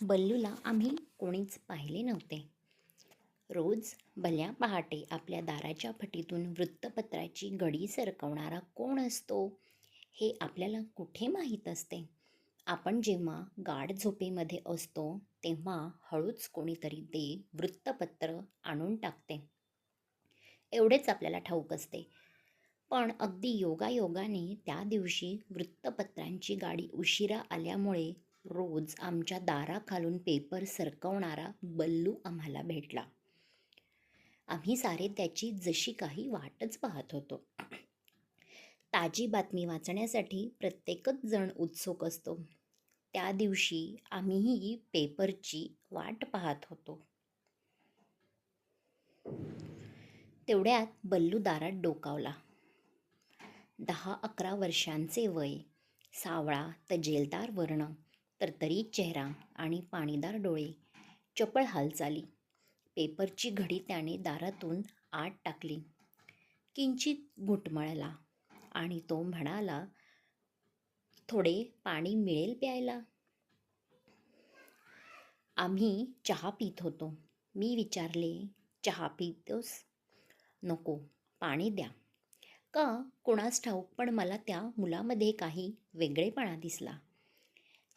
बल्लूला आम्ही कोणीच पाहिले नव्हते. रोज भल्या पहाटे आपल्या दाराच्या फटीतून वृत्तपत्राची घडी सरकवणारा कोण असतो हे आपल्याला कुठे माहीत असते? आपण जेव्हा गाढ झोपेमध्ये असतो तेव्हा हळूच कोणीतरी ते वृत्तपत्र आणून टाकते. एवढेच आपल्याला ठाऊक असते. पण अगदी योगायोगाने त्या दिवशी वृत्तपत्रांची गाडी उशिरा आल्यामुळे रोज आमच्या दाराखालून पेपर सरकवणारा बल्लू आम्हाला भेटला. आम्ही सारे त्याची जशी काही वाटच पाहत होतो. ताजी बातमी वाचण्यासाठी प्रत्येकच जण उत्सुक असतो. त्या दिवशी आम्हीही पेपरची वाट पाहत होतो. तेवढ्यात बल्लू दारात डोकावला. दहा अकरा वर्षांचे वय सावळा तजेलदार वर्ण तरतरीत चेहरा आणि पाणीदार डोळे चपळ हालचाली. पेपरची घडी त्याने दारातून आत टाकली. किंचित घुटमळला आणि तो म्हणाला थोडे पाणी मिळेल प्यायला? आम्ही चहा पित होतो. मी विचारले चहा पितोस? नको पाणी द्या. का? कोणास ठाऊक पण मला त्या मुलामध्ये काही वेगळेपणा दिसला.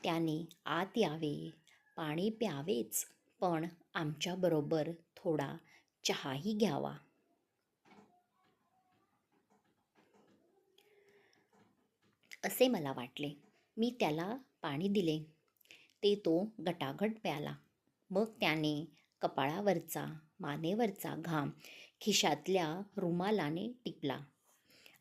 त्याने आत यावे. पाणी प्यावेच पण आमच्याबरोबर थोडा चहाही घ्यावा. असे मला वाटले. मी त्याला पाणी दिले. ते तो गटागट प्याला. मग त्याने कपाळावरचा मानेवरचा घाम खिशातल्या रुमालाने टिपला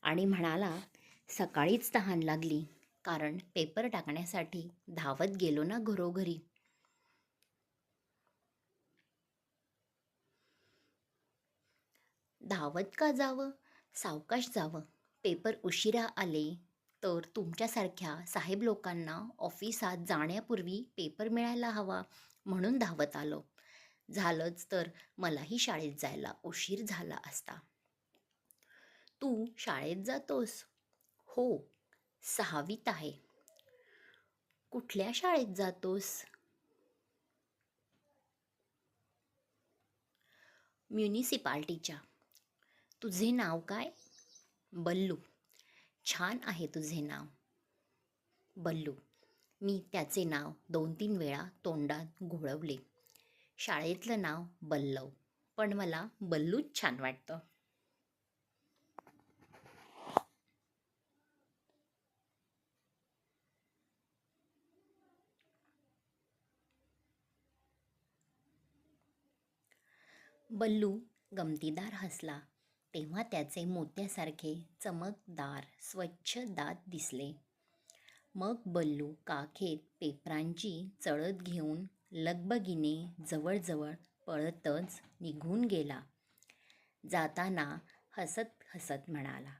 आणि म्हणाला सकाळीच तहान लागली. कारण पेपर टाकण्यासाठी धावत गेलो ना घरोघरी. धावत का जावं? सावकाश जावं. पेपर उशिरा आले तर तुमच्यासारख्या साहेब लोकांना ऑफिसात जाण्यापूर्वी पेपर मिळायला हवा म्हणून धावत आलो. झालंच तर मलाही शाळेत जायला उशीर झाला असता. तू शाळेत जातोस? हो. सहावीत आहे. कुठल्या शाळेत जातोस? म्युनिसिपाल्टीच्या. तुझे नाव काय? बल्लू. छान आहे तुझे नाव. बल्लू. मी त्याचे नाव दोन तीन वेळा तोंडात घोळवले. शाळेतलं नाव बल्लव. पण मला बल्लूच छान वाटतं. बल्लू गमतीदार हसला. तेव्हा त्याचे मोत्यासारखे चमकदार स्वच्छ दात दिसले. मग बल्लू काखेत पेपरांची चळत घेऊन लगबगीने जवळजवळ पळतच निघून गेला. जाताना हसत हसत म्हणाला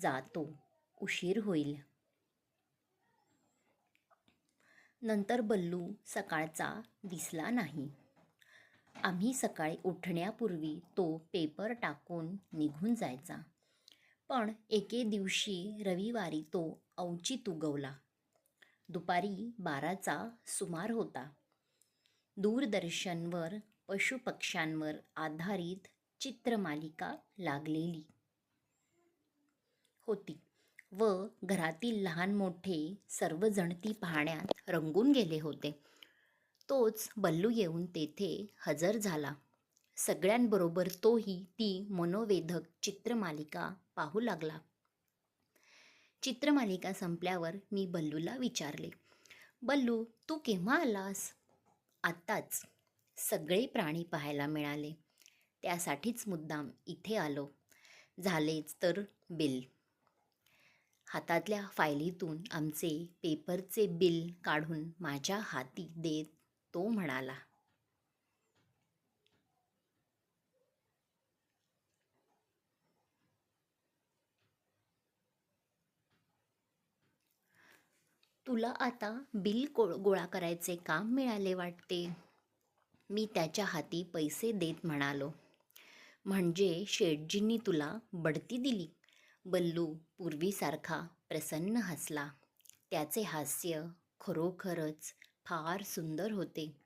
जातो उशीर होईल. नंतर बल्लू सकाळचा दिसला नाही. आम्ही सकाळी उठण्यापूर्वी तो पेपर टाकून निघून जायचा. पण एके दिवशी रविवारी तो अवचित उगवला दुपारी बाराचा सुमार होता. दूरदर्शनवर पशुपक्ष्यांवर आधारित चित्रमालिका लागलेली होती व घरातील लहान मोठे सर्वजण ती पाहण्यात रंगून गेले होते. तोच बल्लू येऊन तेथे हजर झाला. सगळ्यांबरोबर तोही ती मनोवेधक चित्रमालिका पाहू लागला. चित्रमालिका संपल्यावर मी बल्लूला विचारले बल्लू तू केव्हा आलास? आत्ताच. सगळे प्राणी पाहायला मिळाले. त्यासाठीच मुद्दाम इथे आलो. झालेच तर बिल. हातातल्या फायलीतून आमचे पेपरचे बिल काढून माझ्या हाती देत तो म्हणाला. तुला आता बिल को गोळा करायचे काम मिळाले वाटते. मी त्याच्या हाती पैसे देत म्हणालो. म्हणजे शेटजींनी तुला बढती दिली. बल्लू पूर्वीसारखा प्रसन्न हसला. त्याचे हास्य खरोखरच फार सुंदर होते.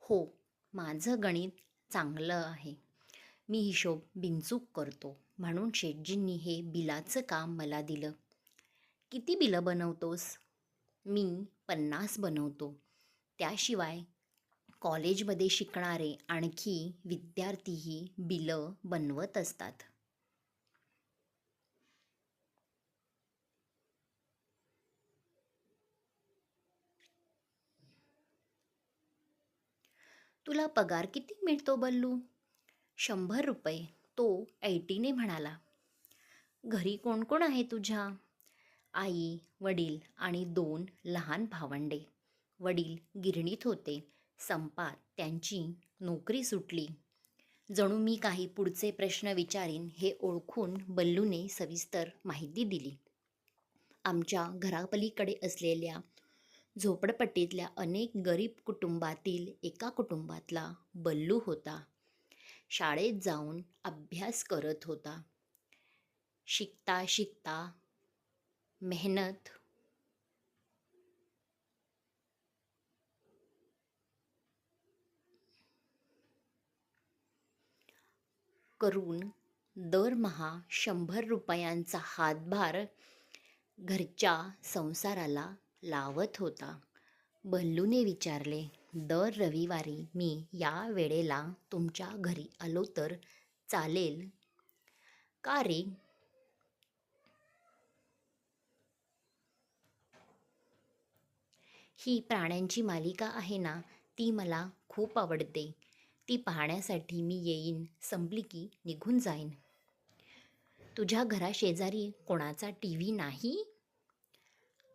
हो माझं गणित चांगलं आहे. मी हिशोब बिनचूक करतो म्हणून शेटजींनी हे बिलाचं काम मला दिलं. किती बिलं बनवतोस? मी पन्नास बनवतो. त्याशिवाय कॉलेजमध्ये शिकणारे आणखी विद्यार्थीही बिलं बनवत असतात. तुला पगार किती मिळतो बल्लू? शंभर रुपये तो ऐटीने म्हणाला. घरी कोण कोण आहे तुझ्या? आई वडील आणि दोन लहान भावंडे. वडील गिरणीत होते. संपात त्यांची नोकरी सुटली. जणू मी काही पुढचे प्रश्न विचारीन हे ओळखून बल्लूने सविस्तर माहिती दिली. आमच्या घरापलीकडे असलेल्या झोपडपट्टीतल्या अनेक गरीब कुटुंबातील एका कुटुंबातला बल्लू होता. शाळेत जाऊन अभ्यास करत होता. शिकता शिकता मेहनत करून दरमहा शंभर रुपयांचा हातभार घरच्या संसाराला लावत होता. बल्लूने विचारले दर रविवारी मी या वेळेला तुमच्या घरी आलो तर चालेल का रे? ही प्राण्यांची मालिका आहे ना ती मला खूप आवडते. ती पाहण्यासाठी मी येईन संपली की निघून जाईन. तुझ्या घराशेजारी कोणाचा टी व्ही नाही?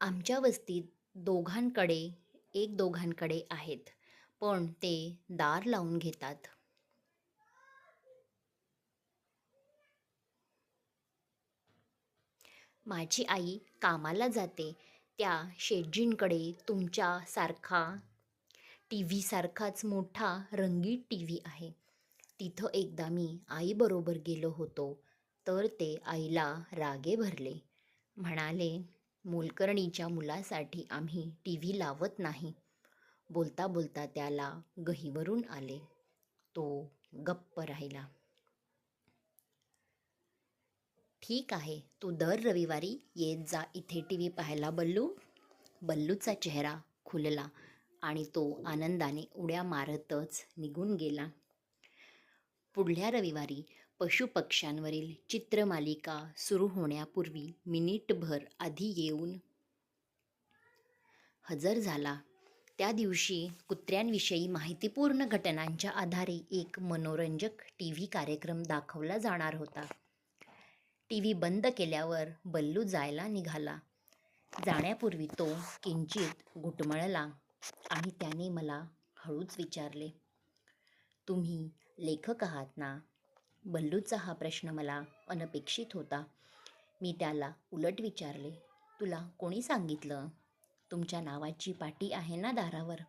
आमच्या वस्तीत दोघांकडे एक दोघांकडे आहेत पण ते दार लावून घेतात. माझी आई कामाला जाते त्या शेटजींकडे तुमच्यासारखा टी व्हीसारखाच मोठा रंगीत टी व्ही आहे. तिथं एकदा मी आईबरोबर गेलो होतो तर ते आईला रागे भरले. म्हणाले मोलकर्णीच्या मुलासाठी आम्ही टी व्ही लावत नाही. बोलता बोलता त्याला गहीवरून आले. तो गप्प राहिला. ठीक आहे तू दर रविवारी येत जा इथे टी व्ही पाहायला बल्लू. बल्लूचा चेहरा खुलला आणि तो आनंदाने उड्या मारतच निघून गेला. पुढल्या रविवारी पशुपक्ष्यांवरील चित्रमालिका सुरू होण्यापूर्वी मिनिटभर आधी येऊन हजर झाला. त्या दिवशी कुत्र्यांविषयी माहितीपूर्ण घटनांच्या आधारे एक मनोरंजक टी व्ही कार्यक्रम दाखवला जाणार होता. टी व्ही बंद केल्यावर बल्लू जायला निघाला. जाण्यापूर्वी तो किंचित घुटमळला आणि त्याने मला हळूच विचारले तुम्ही लेखक आहात ना? बल्लूचा हा प्रश्न मला अनपेक्षित होता. मी त्याला उलट विचारले तुला कोणी सांगितलं? तुमच्या नावाची पाटी आहे ना दारावर?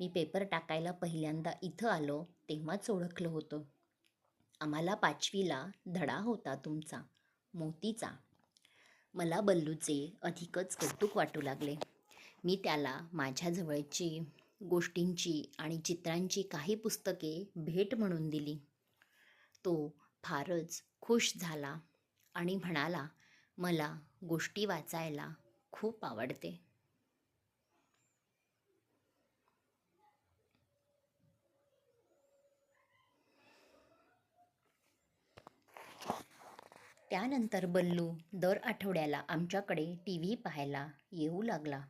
मी पेपर टाकायला पहिल्यांदा इथं आलो तेव्हाच ओळखलं होतं. आम्हाला पाचवीला धडा होता तुमचा मोतीचा. मला बल्लूचे अधिकच कौतुक वाटू लागले. मी त्याला माझ्याजवळची गोष्टींची आणि चित्रांची काही पुस्तके भेट म्हणून दिली. तो फारच खुश झाला आणि म्हणाला मला गोष्टी वाचायला खूप आवडते. त्यानंतर बल्लू दर आठवड्याला आमच्याकडे टी व्ही पाहायला येऊ लागला.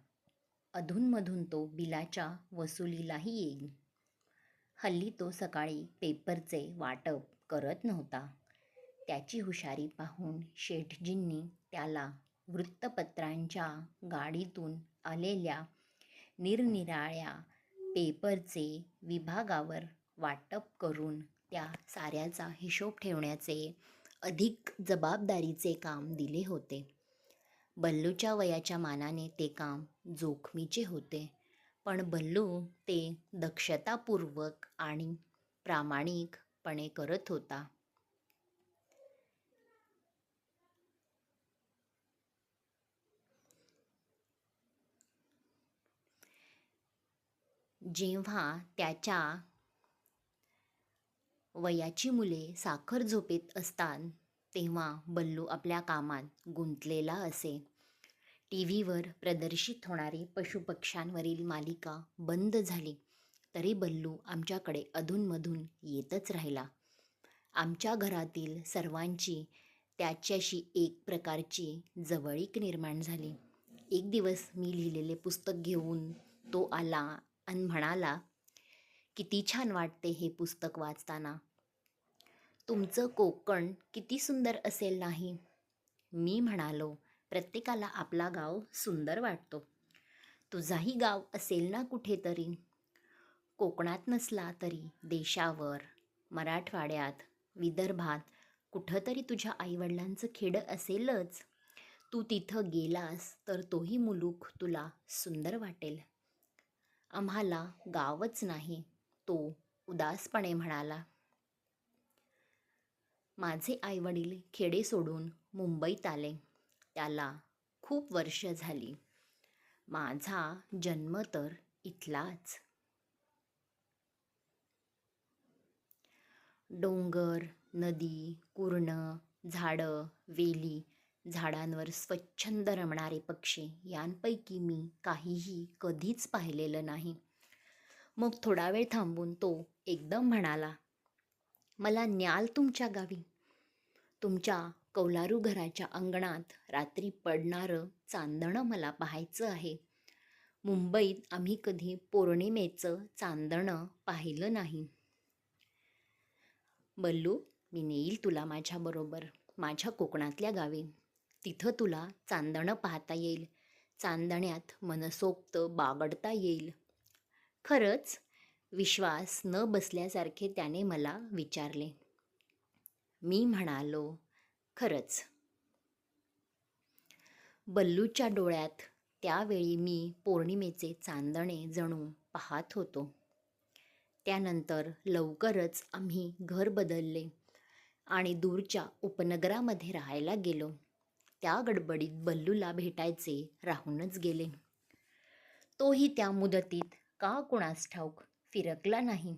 अधूनमधून तो बिलाच्या वसुलीलाही येईल हल्ली तो सकाळी पेपरचे वाटप करत नव्हता. त्याची हुशारी पाहून शेठजींनी त्याला वृत्तपत्रांच्या गाडीतून आलेल्या निरनिराळ्या पेपरचे विभागावर वाटप करून त्या साऱ्याचा हिशोब ठेवण्याचे अधिक जबाबदारीचे काम दिले होते. बल्लूच्या वयाच्या मानाने ते काम जोखमीचे होते. पण बल्लू ते दक्षतापूर्वक आणि प्रामाणिकपणे करत होता. जेव्हा त्याच्या वयाची मुले साखर झोपेत असतात तेव्हा बल्लू आपल्या कामात गुंतलेला असे. टी व्हीवर प्रदर्शित होणारी पशुपक्ष्यांवरील मालिका बंद झाली. तरी बल्लू आमच्याकडे अधूनमधून येतच राहिला. आमच्या घरातील सर्वांची त्याच्याशी एक प्रकारची जवळीक निर्माण झाली. एक दिवस मी लिहिलेले पुस्तक घेऊन तो आला आणि म्हणाला किती छान वाटते हे पुस्तक वाचताना. तुमचं कोकण किती सुंदर असेल नाही? मी म्हणालो प्रत्येकाला आपला गाव सुंदर वाटतो. तुझाही गाव असेल ना कुठेतरी? कोकणात नसला तरी देशावर मराठवाड्यात विदर्भात कुठंतरी तुझ्या आईवडिलांचं खेडं असेलच. तू तिथं गेलास तर तोही मुलूक तुला सुंदर वाटेल. आम्हाला गावच नाही तो उदासपणे म्हणाला. माझे आईवडील खेडे सोडून मुंबईत आले. त्याला खूप वर्ष झाली. माझा जन्म तर इथलाच. डोंगर नदी कुर्ण झाडं वेली झाडांवर स्वच्छंद रमणारे पक्षी यांपैकी मी काहीही कधीच पाहिलेलं नाही. मग थोडा वेळ थांबून तो एकदम म्हणाला मला न्याल तुमच्या गावी. तुमच्या कौलारू घराच्या अंगणात रात्री पडणारं चांदणं मला पाहायचं आहे. मुंबईत आम्ही कधी पौर्णिमेचं चांदणं पाहिलं नाही. बल्लू मी नेईल तुला माझ्याबरोबर माझ्या कोकणातल्या गावी. तिथं तुला चांदणं पाहता येईल. चांदण्यात मनसोक्त बागडता येईल. खरंच विश्वास न बसल्यासारखे त्याने मला विचारले. मी म्हणालो खरंच. बल्लूच्या डोळ्यात त्यावेळी मी पौर्णिमेचे चांदणे जणू पाहत होतो. त्यानंतर लवकरच आम्ही घर बदलले आणि दूरच्या उपनगरामध्ये राहायला गेलो. त्या गडबडीत बल्लूला भेटायचे राहूनच गेले. तोही त्या मुदतीत का कुणास ठाऊक फिरकला नाही.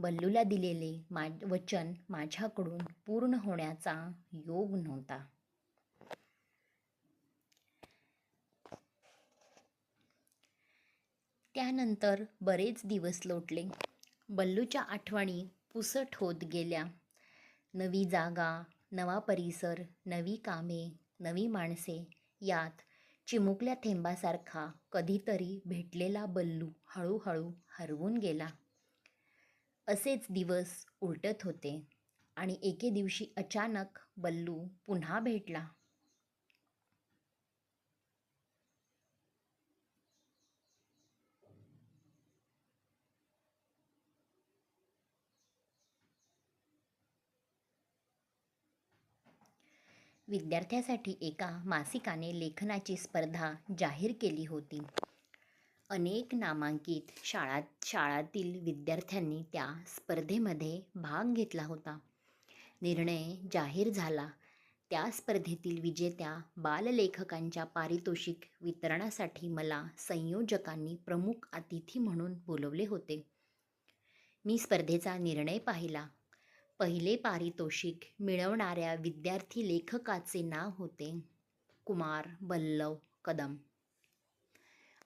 बल्लूला दिलेले मा वचन माझ्याकडून पूर्ण होण्याचा योग नव्हता. त्यानंतर बरेच दिवस लोटले. बल्लूच्या आठवणी पुसट होत गेल्या. नवी जागा नवा परिसर नवी कामे नवी माणसे यात चिमुकल्या थेंबासारखा कधीतरी भेटलेला बल्लू हळूहळू हरवून गेला. असेच दिवस उलटत होते आणि एके दिवशी अचानक बल्लू पुन्हा भेटला. विद्यार्थ्यासाठी एका मासिकाने लेखनाची स्पर्धा जाहीर केली होती. अनेक नामांकित शाळा शाळातील विद्यार्थ्यांनी त्या स्पर्धेमध्ये भाग घेतला होता. निर्णय जाहीर झाला. त्या स्पर्धेतील विजेत्या बाललेखकांच्या पारितोषिक वितरणासाठी मला संयोजकांनी प्रमुख अतिथी म्हणून बोलवले होते. मी स्पर्धेचा निर्णय पाहिला. पहिले पारितोषिक मिळवणाऱ्या विद्यार्थी लेखकाचे नाव होते कुमार बल्लव कदम.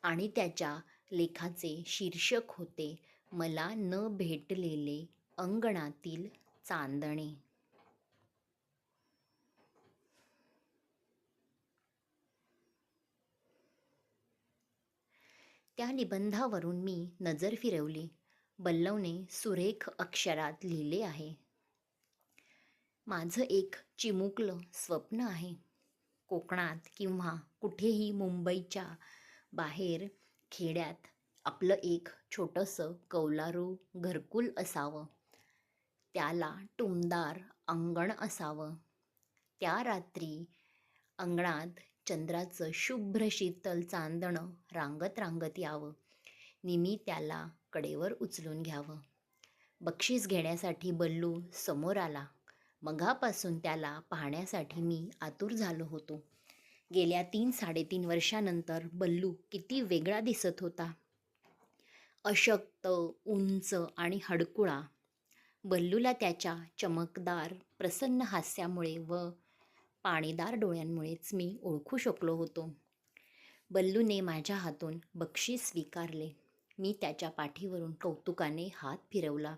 आणि त्याच्या लेखाचे शीर्षक होते मला न भेटलेले अंगणातील चांदणे. त्या निबंधावरून मी नजर फिरवली. बल्लवने सुरेख अक्षरात लिहिले आहे. माझं एक चिमुकलं स्वप्न आहे. कोकणात किंवा कुठेही मुंबईच्या बाहेर खेड्यात आपलं एक छोटंसं कौलारू घरकुल असावं. त्याला टुमदार अंगण असावं. त्या रात्री अंगणात चंद्राचं शुभ्र शीतल चांदणं रांगत रांगत यावं. निमी त्याला कडेवर उचलून घ्यावं. बक्षीस घेण्यासाठी बल्लू समोर आला. मघापासून त्याला पाहण्यासाठी मी आतुर झालो होतो. गेल्या तीन साडेतीन वर्षानंतर बल्लू किती वेगळा दिसत होता. अशक्त उंच आणि हडकुळा. बल्लूला त्याच्या चमकदार प्रसन्न हास्यामुळे व पाणीदार डोळ्यांमुळेच मी ओळखू शकलो होतो. बल्लूने माझ्या हातून बक्षीस स्वीकारले. मी त्याच्या पाठीवरून कौतुकाने हात फिरवला.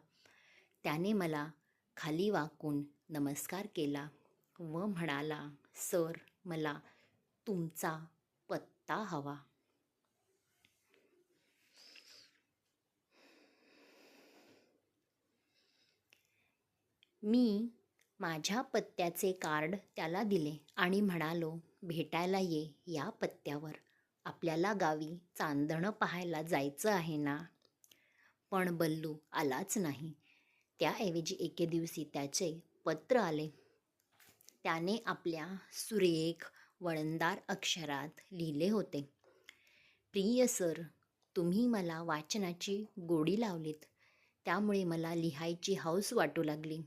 त्याने मला खाली वाकून नमस्कार केला व म्हणाला सर मला तुमचा पत्ता हवा. मी माझ्या पत्त्याचे कार्ड त्याला दिले आणि म्हणालो भेटायला ये या पत्त्यावर. आपल्याला गावी चांदणं पाहायला जायचं आहे ना? पण बल्लू आलाच नाही. त्याऐवजी एके दिवशी त्याचे पत्र आले. त्याने आपल्या सुरेख वळणदार अक्षरात लिहिले होते. प्रिय सर तुम्ही मला वाचनाची गोडी लावलीत. त्यामुळे मला लिहायची हौस वाटू लागली.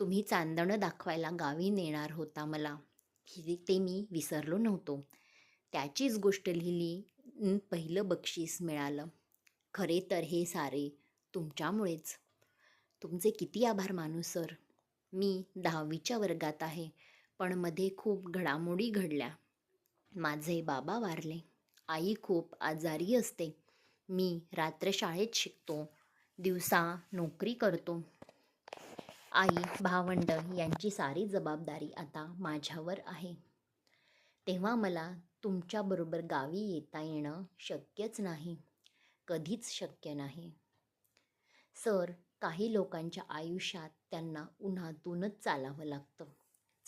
तुम्ही चांदणं दाखवायला गावी नेणार होता मला. ही ते मी विसरलो नव्हतो. त्याचीच गोष्ट लिहिली पहिलं बक्षीस मिळालं. खरे तर हे सारे तुमच्यामुळेच. तुमचे किती आभार मानू सर. मी दहावीच्या वर्गात आहे. पण मध्ये खूप घडामोडी घडल्या. माझे बाबा वारले. आई खूप आजारी असते. मी रात्र शाळेत शिकतो. दिवसा नोकरी करतो. आई भावंड यांची सारी जबाबदारी आता माझ्यावर आहे. तेव्हा मला तुमच्याबरोबर गावी येता येणं शक्यच नाही. कधीच शक्य नाही. सर काही लोकांच्या आयुष्यात त्यांना उन्हातूनच चालावं लागतं.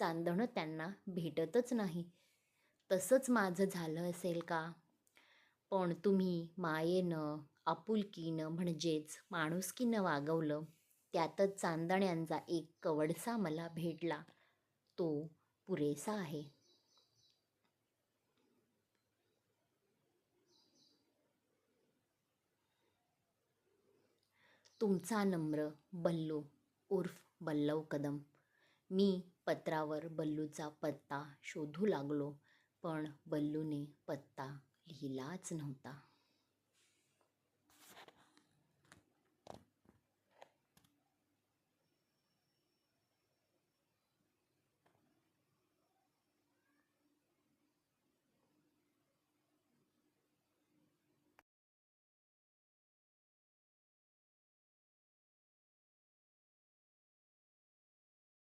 चांदणं त्यांना भेटतच नाही. तसंच माझं झालं असेल का? पण तुम्ही मायेनं आपुलकीनं म्हणजेच माणुसकीनं वागवलं. त्यातच चांदण्यांचा एक कवडसा मला भेटला. तो पुरेसा आहे. तुमचा नम्र बल्लू उर्फ बल्लव कदम. मी पत्रावर बल्लूचा पत्ता शोधू लागलो पण बल्लूने पत्ता लिहिलाच नव्हता.